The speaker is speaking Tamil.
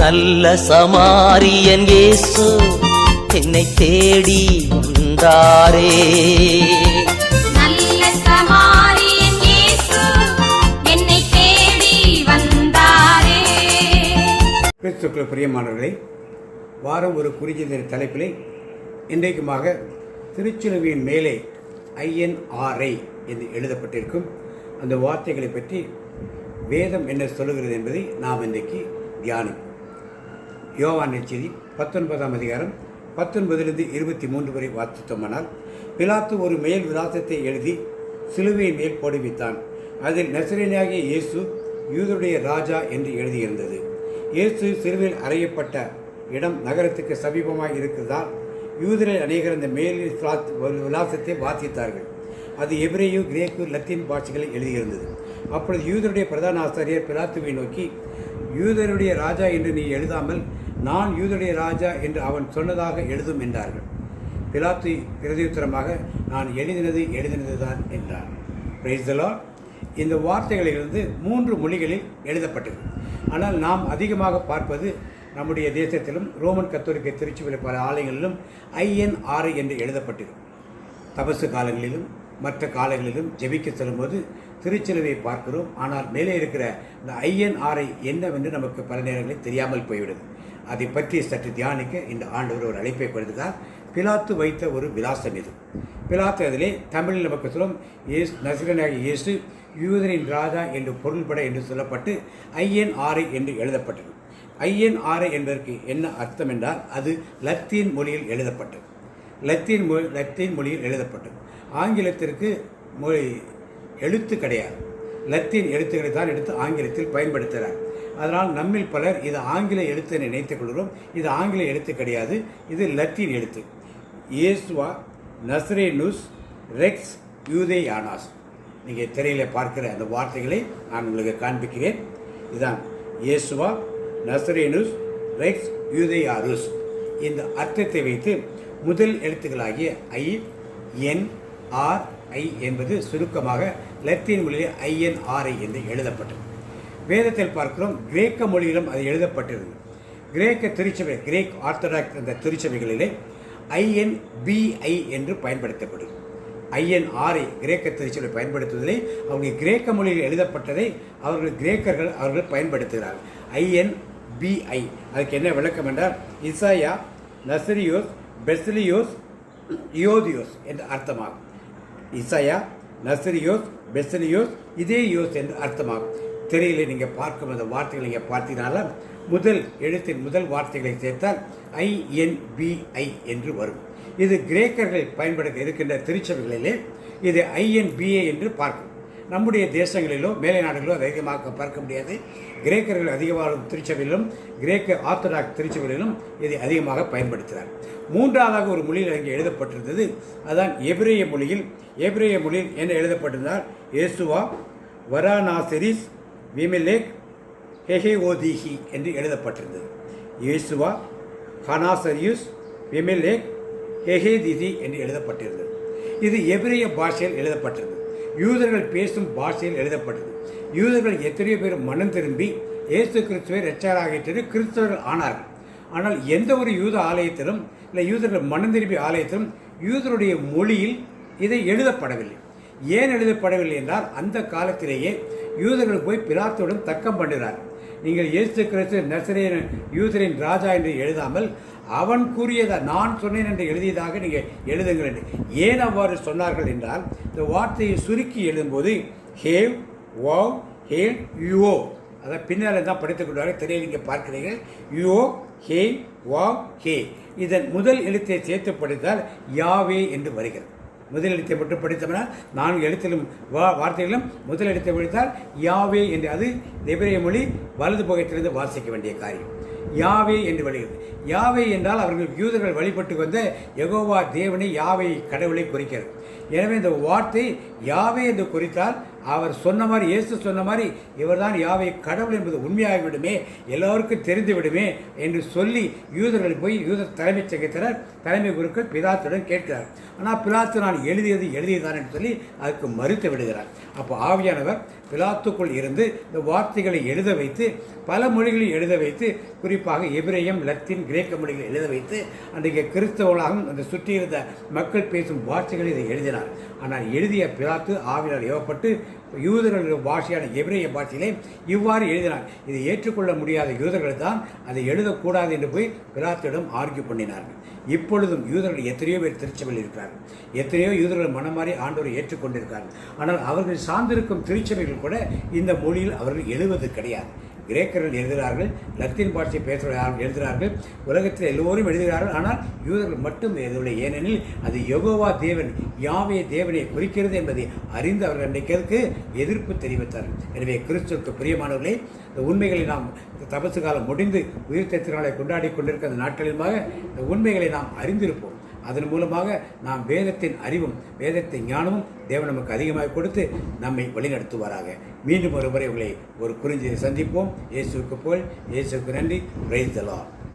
நல்ல சமாரியன் இயேசு என்னை தேடி வந்தாரே. நல்ல சமாரியன் இயேசு என்னை தேடி வந்தாரே. கிறிஸ்துக்கள் பிரியமானவர்களே வாரம் ஒரு குறிஞ்சித தலைப்பிலே இன்றைக்குமாக திருச்சிலுவையின் மேலே ஐஎன்ஆர்ஐ என்று எழுதப்பட்டிருக்கும் அந்த வார்த்தைகளை பற்றி வேதம் என்ன சொல்லுகிறது என்பதை நாம் இன்றைக்கு தியானிப்போம். யோவான் நெச்செய்தி பத்தொன்பதாம் அதிகாரம் பத்தொன்பதிலிருந்து இருபத்தி மூன்று வரை வாசித்தோமானால் பிலாத்து ஒரு மேல் விலாசத்தை எழுதி சிலுவை மேல் போடுவித்தான். அதில் நெசரேனியாகிய இயேசு யூதருடைய ராஜா என்று எழுதியிருந்தது. இயேசு சிலுவையில் அறையப்பட்ட இடம் நகரத்துக்கு சமீபமாக இருக்கிறதால் யூதரில் அநேகர் அந்த மேல் ஒரு விலாசத்தை வாசித்தார்கள். அது எபிரேயு கிரேக்கு லத்தீன் பாஷைகளில் எழுதியிருந்தது. அப்பொழுது யூதருடைய பிரதான ஆசிரியர் பிலாத்துவை நோக்கி யூதருடைய ராஜா என்று நீ எழுதாமல் நான் யூதனுடைய ராஜா என்று அவன் சொன்னதாக எழுதும் என்றார்கள். பிலாத்து பிரதியுத்தரமாக நான் எழுதினது எழுதினதுதான் என்றார். Praise the இந்த வார்த்தைகளிலிருந்து மூன்று மொழிகளில் எழுதப்பட்டது. ஆனால் நாம் அதிகமாக பார்ப்பது நம்முடைய தேசத்திலும் ரோமன் கத்தோலிக்க திருச்சிவில் பல ஆலயங்களிலும் ஐஎன்ஆர் என்று எழுதப்பட்டிருக்கும் தபசு காலங்களிலும் மற்ற காலங்களிலும் ஜெபிக்க செல்லும்போது திருச்சிலுவை பார்க்கிறோம். ஆனால் மேலே இருக்கிற இந்த ஐஎன்ஆரை என்னவென்று நமக்கு பல நேரங்களில் தெரியாமல் போய்விடுது. அதை பற்றி சற்று தியானிக்க இந்த ஆண்டவர் ஒரு அழைப்பை கொடுத்தார். பிலாத்து வைத்த ஒரு விலாசம் இது. பிலாத்து அதிலே தமிழில் நமக்கு சொல்லும் இயேசு நசிரனாக இயேசு யூதரின் ராஜா என்று பொருள்பட என்று சொல்லப்பட்டு ஐஎன்ஆரை என்று எழுதப்பட்டது. ஐஎன்ஆரை என்பதற்கு என்ன அர்த்தம் என்றால் அது லத்தீன் மொழியில் எழுதப்பட்டது. லத்தீன் மொழி லத்தீன் மொழியில் எழுதப்பட்டது. ஆங்கிலத்திற்கு மொழி எழுத்து கிடையாது. லத்தீன் எழுத்துக்களை தான் எடுத்து ஆங்கிலத்தில் பயன்படுத்துகிறார். அதனால் நம்மில் பலர் இது ஆங்கில எழுத்து என நினைத்துக் கொள்கிறோம். இது ஆங்கில எழுத்து கிடையாது. இது லத்தீன் எழுத்து. இயேசுவா நஸ்ரேனுஸ் ரெக்ஸ் யூதேயானாஸ். நீங்கள் திரையில் பார்க்கிற அந்த வார்த்தைகளை நான் உங்களுக்கு காண்பிக்கிறேன். இதுதான் இயேசுவா நஸ்ரேனுஸ் ரெக்ஸ் யூதேயாருஸ் இந்த அர்த்தத்தை வைத்து முதல் எழுத்துக்களாகிய ஐ என் ஆர் ஐ என்பது சுருக்கமாக லத்தீன் மொழியில் ஐஎன்ஆர்ஐ என்று எழுதப்பட்டது. வேதத்தில் பார்க்கிறோம் கிரேக்க மொழியிலும் அது எழுதப்பட்டிருந்தது கிரேக்க திருச்சபை கிரேக் ஆர்த்தடாக்ஸ் என்ற திருச்சபைகளிலே ஐஎன்பிஐ என்று பயன்படுத்தப்படும் ஐஎன்ஆர்ஐ கிரேக்க திருச்சபை பயன்படுத்துவதிலே அவங்க கிரேக்க மொழியில் எழுதப்பட்டதை அவர்கள் கிரேக்கர்கள் அவர்கள் பயன்படுத்துகிறார்கள். ஐஎன்பிஐ அதுக்கு என்ன விளக்கம் என்றால் இசாயா நசரியோஸ் பெஸ்லியோஸ் யோதியோஸ் என்று அர்த்தமாகும். இசாயா நசரியோஸ் பெஸ்லியோஸ் இதே யோஸ் என்று அர்த்தமாகும். திரையில் நீங்கள் பார்க்கும் அந்த வார்த்தைகளை நீங்கள் பார்த்தீங்கனால முதல் எழுத்தின் முதல் வார்த்தைகளை சேர்த்தால் ஐஎன்பிஐ என்று வரும். இது கிரேக்கர்கள் பயன்படுத்த இருக்கின்ற திருச்சபைகளிலே இது ஐஎன்பிஏ என்று பார்க்கும். நம்முடைய தேசங்களிலோ மேலை நாடுகளிலோ வேகமாக அதிகமாக பார்க்க முடியாது. கிரேக்கர்கள் அதிக வாழும் திருச்சபையிலும் கிரேக்க ஆர்த்தடாக்ஸ் திருச்சபையிலும் இதை அதிகமாக பயன்படுத்தினார். மூன்றாவதாக ஒரு மொழியில் அங்கே எழுதப்பட்டிருந்தது அதுதான் எபிரேய மொழியில். எபிரேய மொழியில் என்ன எழுதப்பட்டிருந்தால் இயேசுவா வரானாசிரிஸ் விமிலேக் ஹெஹேஓதிஹி என்று எழுதப்பட்டிருந்தது. இயேசுவா ஹனாசரியுஸ் விமிலேக் ஹெஹேதிதி என்று எழுதப்பட்டிருந்தது. இது எபிரேய பாஷையில் எழுதப்பட்டிருந்தது. யூதர்கள் பேசும் பாஷையில் எழுதப்பட்டது. யூதர்கள் எத்தனையோ பேர் மனம் திரும்பி இயேசு கிறிஸ்துவை ரட்சகராகிட்டு கிறிஸ்தவர்கள் ஆனார்கள். ஆனால் எந்த ஒரு யூத ஆலயத்திலும் இல்லை யூதர்கள் மனம் திரும்பி ஆலயத்திலும் யூதருடைய மொழியில் இதை எழுதப்படவில்லை. ஏன் எழுதப்படவில்லை என்றால் அந்த காலத்திலேயே யூதர்கள் போய் பிலாத்துடன் தக்கம் பண்ணுகிறார். நீங்கள் இயேசு கிறிஸ்து நசரேன் யூதரின் ராஜா என்று எழுதாமல் அவன் கூறியதை நான் சொன்னேன் என்று எழுதியதாக நீங்கள் எழுதுங்கள் என்று. ஏன் அவ்வாறு சொன்னார்கள் என்றால் இந்த வார்த்தையை சுருக்கி எழுதும்போது ஹேவ் வாவ் ஹேல் யுஓ அதை பின்னால் தான் படித்துக்கொண்டார்கள் திரையில் நீங்கள் பார்க்கிறீர்கள். யுஓ ஹே வா ஹே. இதன் முதல் எழுத்தை சேர்த்து படித்தால் யாவே என்று வருகிறது. முதல் எழுத்தை மட்டும் படித்தோம்னா நான்கு எழுத்திலும் வா வார்த்தைகளிலும் முதல் எழுத்தை படித்தால் யாவே என்று அது எபிரேய மொழி வலது புகத்திலிருந்து வாசிக்க வேண்டிய காரியம். யாவே என்று வருகிறது யாவே என்றால் அவர்கள் யூதர்கள் வழிபட்டு வந்த எகோவா தேவனை யாவை கடவுளை குறிக்கிறது. எனவே இந்த வார்த்தை யாவே என்று குறித்தால் அவர் சொன்ன மாதிரி இயேசு சொன்ன மாதிரி இவர்தான் யாவை கடவுள் என்பது உண்மையாகிவிடுமே எல்லோருக்கும் தெரிந்து விடுமே என்று சொல்லி யூதர்கள் போய் யூதர் தலைமைச் சங்கத்தினர் தலைமை குருக்கள் பிலாத்துடன் கேட்கிறார். ஆனால் பிலாத்து நான் எழுதியது எழுதியதான் என்று சொல்லி அதுக்கு மறுத்து விடுகிறார். அப்போ ஆவியானவர் பிலாத்துக்குள் இருந்து இந்த வார்த்தைகளை எழுத வைத்து பல மொழிகளில் எழுத வைத்து குறிப்பாக எபிரேயம் லத்தீன் கிரேக்க மொழிகளை எழுத வைத்து அன்றைக்கு கிறிஸ்தவர்களாகவும் அந்த சுற்றியிருந்த மக்கள் பேசும் வார்த்தைகளை இதை எழுதினார். ஆனால் எழுதிய பிலாத்து ஆவியால் ஏவப்பட்டு யூதர்களுடைய பாஷையான எபிரேய பாஷையிலே இவ்வாறு எழுதினார். இதை ஏற்றுக்கொள்ள முடியாத யூதர்கள் தான் அதை எழுதக்கூடாது என்று போய் பிலாத்திடம் ஆர்கியூ பண்ணினார்கள். இப்பொழுதும் யூதர்கள் எத்தனையோ பேர் திருச்சபையில் இருக்கிறார்கள். எத்தனையோ யூதர்கள் மனம் மாறி ஆண்டவரை ஏற்றுக்கொண்டிருக்கிறார்கள். ஆனால் அவர்கள் சார்ந்திருக்கும் திருச்சபைகள் கூட இந்த மொழியில் அவர்கள் எழுவது கிடையாது. கிரேக்கர்கள் எழுதுகிறார்கள் லத்தீன் பாஷை பேசுகிறார்கள் எழுதுகிறார்கள் உலகத்தில் எல்லோரும் எழுதுகிறார்கள் ஆனால் யூதர்கள் மட்டும் எழுதவில்லை. ஏனெனில் அது யோகோவா தேவன் யாவைய தேவனை குறிக்கிறது என்பதை அறிந்து அவர்கள் அன்றைக்கு எதிர்ப்பு தெரிவித்தார்கள். எனவே கிறிஸ்துவுக்கு பிரியமானவர்களே இந்த உண்மைகளை நாம் தபசு காலம் முடிந்து உயிர் திருநாளை கொண்டாடி கொண்டிருக்கிற அந்த நாட்களிலுமாக இந்த உண்மைகளை நாம் அறிந்திருப்போம். அதன் மூலமாக நாம் வேதத்தின் அறிவும் வேதத்தின் ஞானமும் தேவன் நமக்கு அதிகமாக கொடுத்து நம்மை வழிநடத்துவாராக. மீண்டும் ஒரு முறை உங்களை ஒரு குறிஞ்சியை சந்திப்போம். இயேசுவுக்கு போல் இயேசுக்கு நன்றி. Praise the